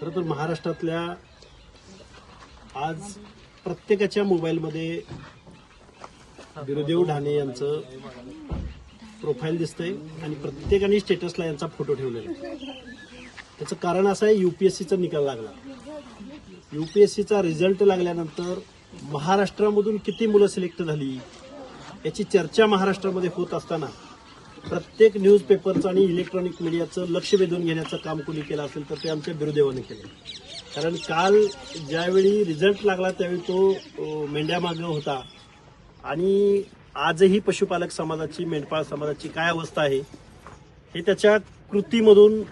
खरं तर महाराष्ट्रातल्या आज प्रत्येकाच्या मोबाईलमध्ये गुरुदेव ढाणे यांचं प्रोफाईल दिसतंय आणि प्रत्येकाने स्टेटसला यांचा फोटो ठेवलेला आहे. त्याचं कारण असं आहे युपीएससीचा निकाल लागला. युपीएससीचा रिझल्ट लागल्यानंतर महाराष्ट्रामधून किती मुलं सिलेक्ट झाली याची चर्चा महाराष्ट्रामध्ये होत असताना प्रत्येक न्यूज पेपरचं आणि इलेक्ट्रॉनिक मीडियाचं लक्ष वेधून घेण्याचं काम कोणी केलं असेल तर ते आमच्या बिरुदेवाने केलं. कारण काल ज्यावेळी रिझल्ट लागला त्यावेळी तो मेंढ्यामागं होता. आणि आजही पशुपालक समाजाची मेंढपाळ समाजाची काय अवस्था आहे हे त्याच्या कृतीमधून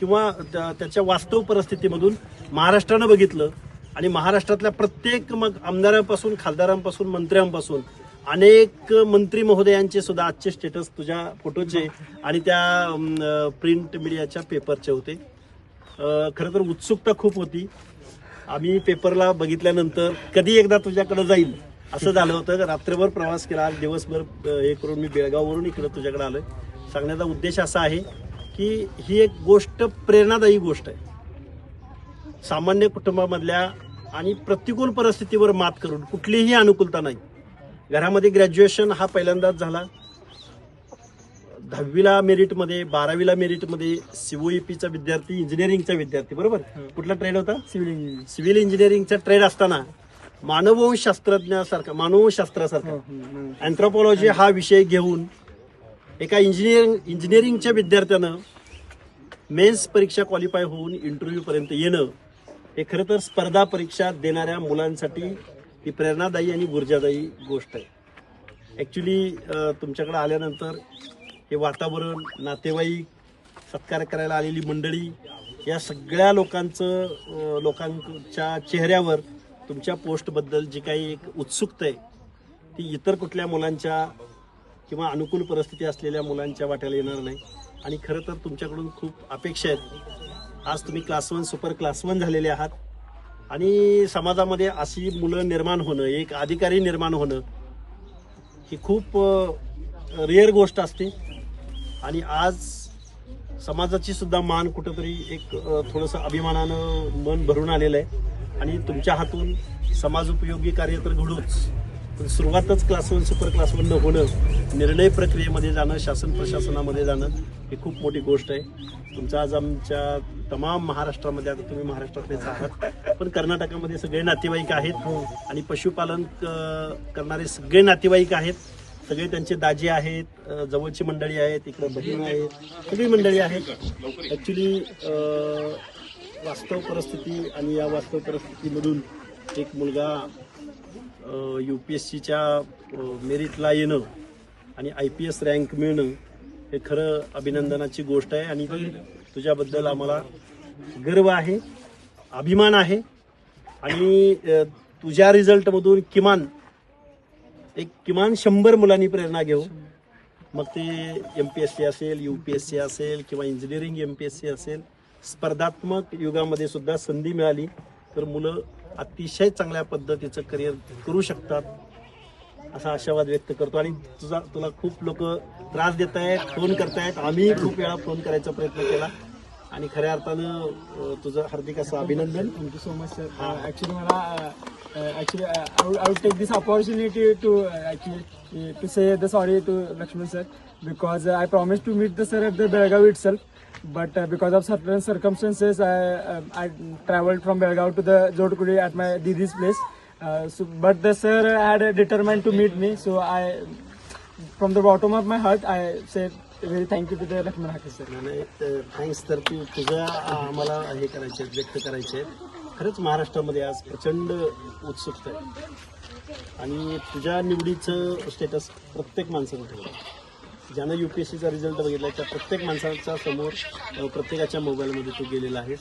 किंवा त्या- त्याच्या वास्तव परिस्थितीमधून महाराष्ट्रानं बघितलं. आणि महाराष्ट्रातल्या प्रत्येक मग आमदारांपासून खासदारांपासून मंत्र्यांपासून अनेक मंत्री महोदयांचे सुद्धा आजचे स्टेटस तुझ्या फोटोचे आणि त्या प्रिंट मीडियाच्या पेपरचे होते. खरं तर उत्सुकता खूप होती. आम्ही पेपरला बघितल्यानंतर कधी एकदा तुझ्याकडे जाईल असं झालं होतं. रात्रभर प्रवास केला. आज दिवसभर हे करून मी बेळगाववरून इकडं तुझ्याकडे आलोय. सांगण्याचा उद्देश असा आहे की ही एक गोष्ट प्रेरणादायी गोष्ट आहे. सामान्य कुटुंबामधल्या आणि प्रतिकूल परिस्थितीवर मात करून कुठलीही अनुकूलता नाही. घरामध्ये ग्रॅज्युएशन हा पहिल्यांदाच झाला. दहावीला मेरिटमध्ये बारावीला मेरिटमध्ये सीओईपीचा विद्यार्थी इंजिनिअरिंगचा विद्यार्थी बरोबर? कुठला ट्रेड होता? सिव्हिल इंजिनिअरिंग सिव्हिल इंजिनिअरिंगचा ट्रेड असताना मानववंशशास्त्रज्ञासारखा मानवशास्त्रासारखा अँथ्रोपॉलॉजी हा विषय घेऊन एका इंजिनिअरिंग इंजिनिअरिंगच्या विद्यार्थ्यानं मेन्स परीक्षा क्वालिफाय होऊन इंटरव्ह्यू पर्यंत येणं हे खरं तर स्पर्धा परीक्षा देणाऱ्या मुलांसाठी ही प्रेरणादायी आणि ऊर्जादायी गोष्ट आहे. ॲक्च्युली तुमच्याकडे आल्यानंतर हे वातावरण नातेवाईक सत्कार करायला आलेली मंडळी या सगळ्या लोकांचं लोकांच्या चेहऱ्यावर तुमच्या पोस्टबद्दल जी काही एक उत्सुकता आहे ती इतर कुठल्या मुलांच्या किंवा अनुकूल परिस्थिती असलेल्या मुलांच्या वाट्याला येणार नाही. आणि खरं तर तुमच्याकडून खूप अपेक्षा आहेत. आज तुम्ही class one super class one झालेले आहात. आणि समाजामध्ये अशी मुलं निर्माण होणं एक अधिकारी निर्माण होणं ही खूप रेअर गोष्ट असते. आणि आज समाजाची सुद्धा मान कुठंतरी एक थोडंसं अभिमानानं मन भरून आलेलं आहे. आणि तुमच्या हातून समाज उपयोगी कार्य तर घडूच. पण सुरुवातच class one super class one होणं निर्णय प्रक्रियेमध्ये जाणं शासन प्रशासनामध्ये जाणं ही खूप मोठी गोष्ट आहे. तुमचं आज आमच्या तमाम महाराष्ट्रामध्ये आता तुम्ही महाराष्ट्रातलेच आहात पण कर्नाटकामध्ये सगळे नातेवाईक आहेत आणि पशुपालन क- करणारे सगळे नातेवाईक आहेत. सगळे त्यांचे दाजी आहेत जवळची मंडळी आहेत इकडे बहीण आहेत सगळी मंडळी आहेत. ॲक्च्युली वास्तव परिस्थिती आणि या वास्तव परिस्थितीमधून एक मुलगा यू पी एस सीच्या मेरिटला येणं आणि आय पी एस रँक मिळणं हे खरं अभिनंदनाची गोष्ट आहे आणि तुझ्याबद्दल आम्हाला गर्व आहे अभिमान आहे आणि तुझ्या रिझल्टमधून किमान एक किमान शंभर मुलांनी प्रेरणा घेऊ. मग ते एम पी एस सी असेल यू पी एस सी असेल किंवा engineering M P S C असेल स्पर्धात्मक युगामध्ये सुद्धा संधी मिळाली. तर मुलं अतिशय चांगल्या पद्धतीचं करिअर करू शकतात असा आशावाद व्यक्त करतो. आणि तुझा तुला खूप लोक त्रास देत आहेत फोन करतायत. आम्ही खूप वेळा फोन करायचा प्रयत्न केला. आणि खऱ्या अर्थानं तुझं हार्दिक असं अभिनंदन. Thank you so much sir actually मला actually I would take this opportunity to actually to say the sorry to Laxman sir because I promise to meet the sir at the Belgaum itself but because of certain circumstances I I travelled from Belgaum to the Jodkudi at my didi's place so but the sir had determined to meet me so I from the bottom of my heart I say very thank you to the Laxman Hake sir नाही thanks तर तू तुझ्या आम्हाला हे करायचे आहेत, व्यक्त करायचे आहेत. खरंच महाराष्ट्रामध्ये आज प्रचंड उत्सुकता आहे. आणि तुझ्या निवडीचं स्टेटस प्रत्येक माणसानं ठेवलं ज्यानं यू पी एस सीचा रिझल्ट बघितला त्या प्रत्येक माणसाच्या समोर प्रत्येकाच्या मोबाईलमध्ये तू गेलेला आहेस.